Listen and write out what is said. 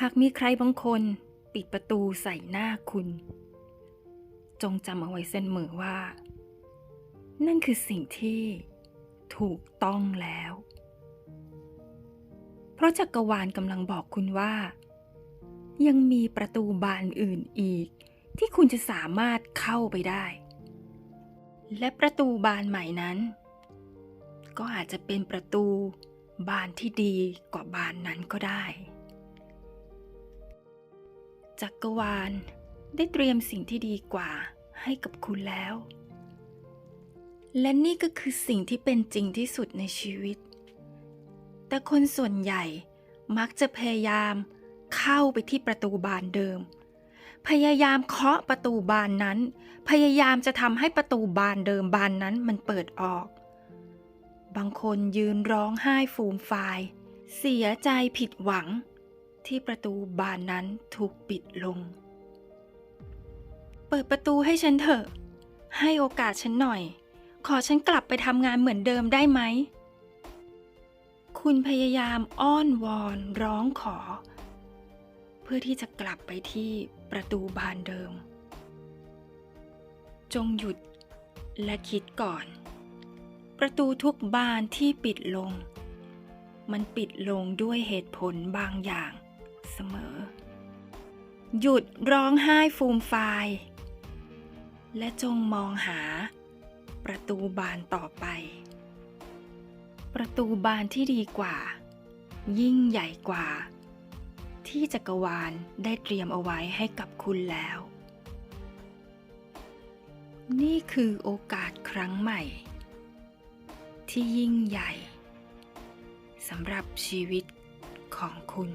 หากมีใครบางคนปิดประตูใส่หน้าคุณ จงจำเอาไว้เส้นมือว่า นั่นคือสิ่งที่ถูกต้องแล้ว เพราะจักรวาลกำลังบอกคุณว่า ยังมีประตูบานอื่นอีก ที่คุณจะสามารถเข้าไปได้ และประตูบานใหม่นั้น ก็อาจจะเป็นประตูบานที่ดีกว่าบานนั้นก็ได้ จักรวาล ได้เตรียมสิ่งที่ดีกว่าให้กับคุณแล้ว และนี่ก็คือสิ่งที่เป็นจริงที่สุดในชีวิต แต่คนส่วนใหญ่มักจะพยายามเข้าไปที่ประตูบานเดิม พยายามเคาะประตูบานนั้น พยายามจะทำให้ประตูบานเดิมบานนั้นมันเปิดออก บางคนยืนร้องไห้ฟูมฟาย เสียใจผิดหวัง ที่ประตูบานนั้นถูกปิดลง เปิดประตูให้ฉันเถอะ ให้โอกาสฉันหน่อย ขอฉันกลับไปทำงานเหมือนเดิมได้ไหม คุณพยายามอ้อนวอนร้องขอ เพื่อที่จะกลับไปที่ประตูบานเดิม จงหยุดและคิดก่อน ประตูทุกบานที่ปิดลง มันปิดลงด้วยเหตุผลบางอย่าง เสมอ หยุดร้องไห้ฟูมฟาย และจงมองหา ประตูบานต่อไป ประตูบานที่ดีกว่า ยิ่งใหญ่กว่า ที่จักรวาลได้เตรียมเอาไว้ให้กับคุณแล้ว นี่คือโอกาสครั้งใหม่ ที่ยิ่งใหญ่สำหรับชีวิตของคุณ